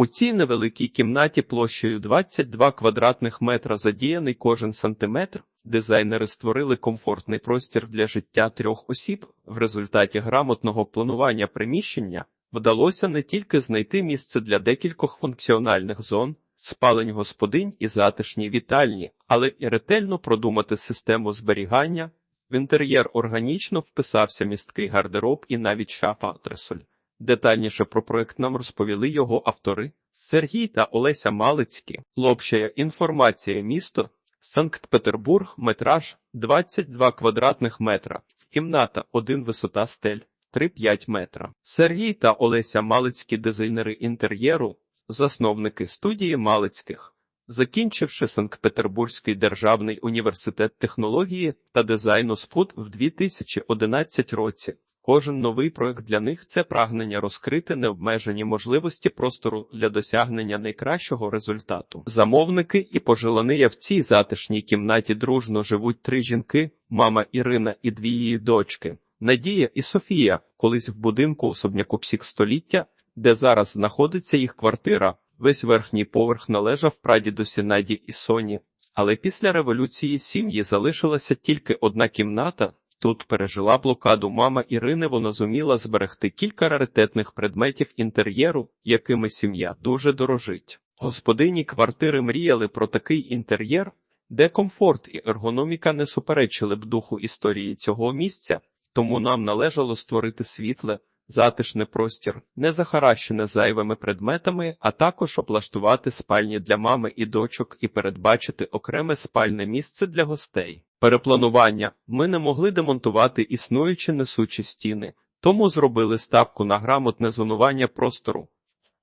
У цій невеликій кімнаті площею 22 квадратних метра задіяний кожен сантиметр. Дизайнери створили комфортний простір для життя трьох осіб. В результаті грамотного планування приміщення вдалося не тільки знайти місце для декількох функціональних зон, спалень господинь і затишні вітальні, але і ретельно продумати систему зберігання. В інтер'єр органічно вписався місткий гардероб і навіть шафа Тресоль. Детальніше про проект нам розповіли його автори Сергій та Олеся Малицькі. Лобщая інформація місто Санкт-Петербург, метраж 22 квадратних метра, кімната 1 висота стель 3-5 метра. Сергій та Олеся Малицькі дизайнери інтер'єру, засновники студії Малицьких. Закінчивши Санкт-Петербурзький державний університет технології та дизайну СПУД в 2011 році. Кожен новий проект для них це прагнення розкрити необмежені можливості простору для досягнення найкращого результату. Замовники і пожелания в цій затишній кімнаті дружно живуть три жінки: мама Ірина і дві її дочки. Надія і Софія, колись в будинку особняку психстоліття, де зараз знаходиться їх квартира. Весь верхній поверх належав прадідусі Наді і Соні, але після революції сім'ї залишилася тільки одна кімната. Тут пережила блокаду мама Ірини. Вона зуміла зберегти кілька раритетних предметів інтер'єру, якими сім'я дуже дорожить. Господині квартири мріяли про такий інтер'єр, де комфорт і ергономіка не суперечили б духу історії цього місця, тому нам належало створити світле, затишний простір, не захаращене зайвими предметами, а також облаштувати спальні для мами і дочок і передбачити окреме спальне місце для гостей. Перепланування ми не могли демонтувати існуючі несучі стіни, тому зробили ставку на грамотне зонування простору.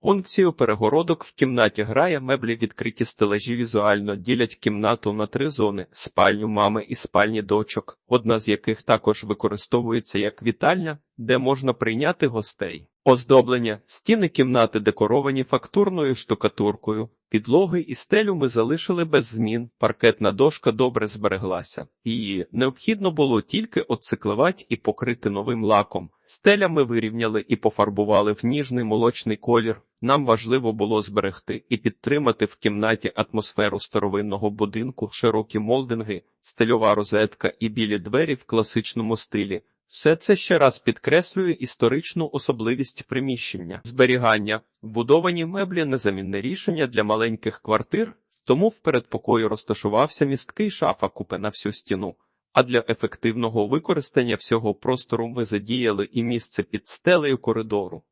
Функцію перегородок в кімнаті грає меблі відкриті стележі візуально ділять кімнату на три зони: спальню мами і спальні дочок, одна з яких також використовується як вітальня, де можна прийняти гостей. Оздоблення стіни кімнати декоровані фактурною штукатуркою. Підлоги і стелю ми залишили без змін. Паркетна дошка добре збереглася. Її необхідно було тільки оциклевати і покрити новим лаком. Стеля ми вирівняли і пофарбували в ніжний молочний колір. Нам важливо було зберегти і підтримати в кімнаті атмосферу старовинного будинку, широкі молдинги, стильова розетка і білі двері в класичному стилі. Все це ще раз підкреслює історичну особливість приміщення. Зберігання, вбудовані меблі незамінне рішення для маленьких квартир, тому в передпокою розташувався місткий шафа купе на всю стіну. А для ефективного використання всього простору ми задіяли і місце під стелею коридору.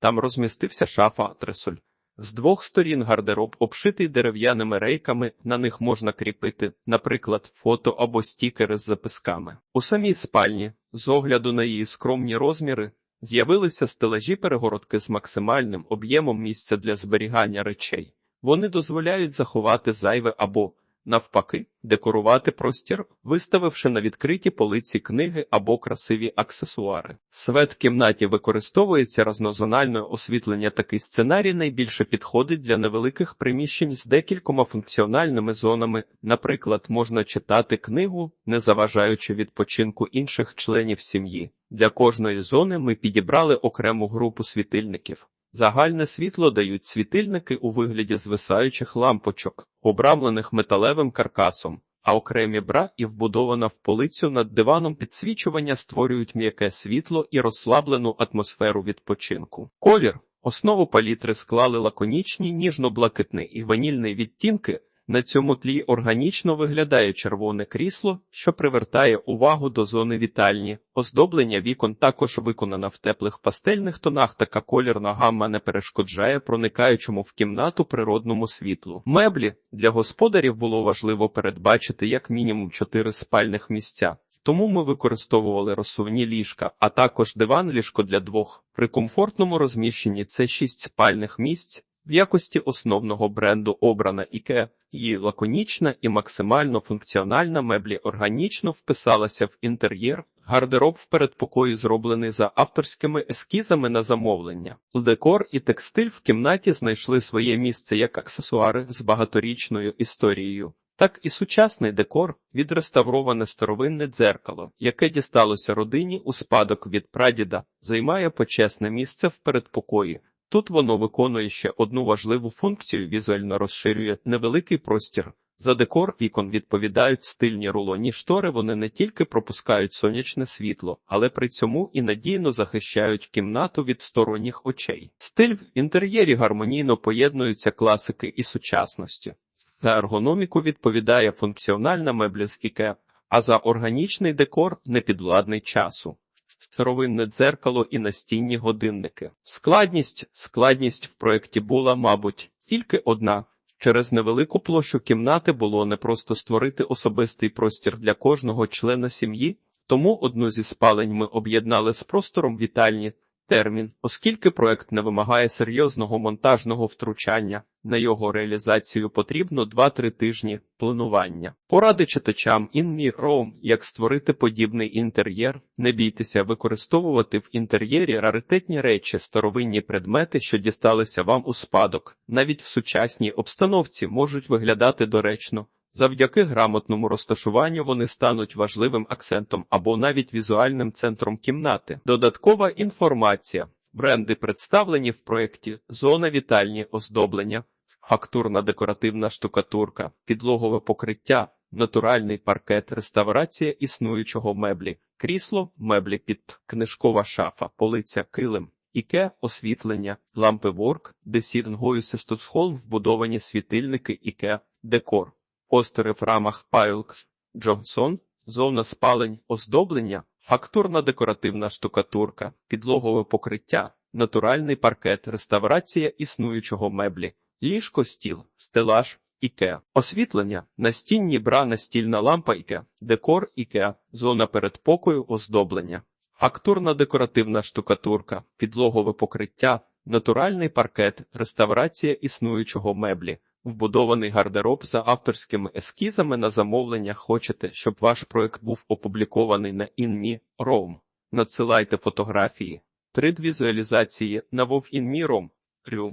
Там розмістився шафа Атресоль. З двох сторін гардероб обшитий дерев'яними рейками, на них можна кріпити, наприклад, фото або стікери з записками. У самій спальні, з огляду на її скромні розміри, з'явилися стележі перегородки з максимальним об'ємом місця для зберігання речей. Вони дозволяють заховати зайве або Навпаки, декорувати простір, виставивши на відкриті полиці книги або красиві аксесуари. Свет в кімнаті використовується разнозональне освітлення. Такий сценарій найбільше підходить для невеликих приміщень з декількома функціональними зонами. Наприклад, можна читати книгу, не заважаючи відпочинку інших членів сім'ї. Для кожної зони ми підібрали окрему групу світильників. Загальне світло дають світильники у вигляді звисаючих лампочок, обрамлених металевим каркасом, а окремі бра і вбудована в полицю над диваном підсвічування створюють м'яке світло і розслаблену атмосферу відпочинку. Колір основу палітри склали лаконічні ніжно-блакитний і ванільний відтінки. На цьому тлі органічно виглядає червоне крісло, що привертає увагу до зони вітальні. Оздоблення вікон також виконано в теплих пастельних тонах. Така колірна гамма не перешкоджає проникаючому в кімнату природному світлу. Меблі для господарів було важливо передбачити як мінімум чотири спальних місця. Тому ми використовували розсувні ліжка, а також диван ліжко для двох. При комфортному розміщенні це шість спальних місць. В якості основного бренду обрана IKEA, її лаконічна і максимально функціональна меблі органічно вписалася в інтер'єр. Гардероб в передпокої зроблений за авторськими ескізами на замовлення. Декор і текстиль в кімнаті знайшли своє місце як аксесуари з багаторічною історією. Так і сучасний декор відреставроване старовинне дзеркало, яке дісталося родині у спадок від прадіда, займає почесне місце в передпокої. Тут воно виконує ще одну важливу функцію, візуально розширює невеликий простір. За декор вікон відповідають стильні рулонні штори, вони не тільки пропускають сонячне світло, але при цьому і надійно захищають кімнату від сторонніх очей. Стиль в інтер'єрі гармонійно поєднуються класики і сучасності. За ергономіку відповідає функціональна меблі з IKEA, а за органічний декор непідвладний часу. Старовинне дзеркало і настінні годинники. Складність, складність в проєкті була, мабуть, тільки одна. Через невелику площу кімнати було непросто створити особистий простір для кожного члена сім'ї, тому одну зі спалень ми об'єднали з простором вітальні термін, оскільки проект не вимагає серйозного монтажного втручання. На його реалізацію потрібно 2-3 тижні планування. Поради читачам InMeRoam, як створити подібний інтер'єр. Не бійтеся використовувати в інтер'єрі раритетні речі, старовинні предмети, що дісталися вам у спадок, навіть в сучасній обстановці можуть виглядати доречно. Завдяки грамотному розташуванню вони стануть важливим акцентом або навіть візуальним центром кімнати. Додаткова інформація. Бренди представлені в проєкті Зона вітальні оздоблення, фактурна декоративна штукатурка, підлогове покриття, натуральний паркет, реставрація існуючого меблі, крісло, меблі під. Книжкова шафа, полиця, килим. Іке, освітлення, лампи ворк, десінгою Сестусхолм вбудовані світильники Іке, декор. Постери в рамах Пайлкс, Джонсон, зона спалень, оздоблення, фактурна декоративна штукатурка, підлогове покриття, натуральний паркет, реставрація існуючого меблі, ліжко стіл, стелаж, іке, освітлення, настінні бра, настільна лампа іке, декор іке, зона передпокою, оздоблення, фактурна декоративна штукатурка, підлогове покриття, натуральний паркет, реставрація існуючого меблі. Вбудований гардероб за авторськими ескізами на замовлення хочете, щоб ваш проект був опублікований на InMe.rom. Надсилайте фотографії. 3D-візуалізації на WoW InMe.rom. Рю.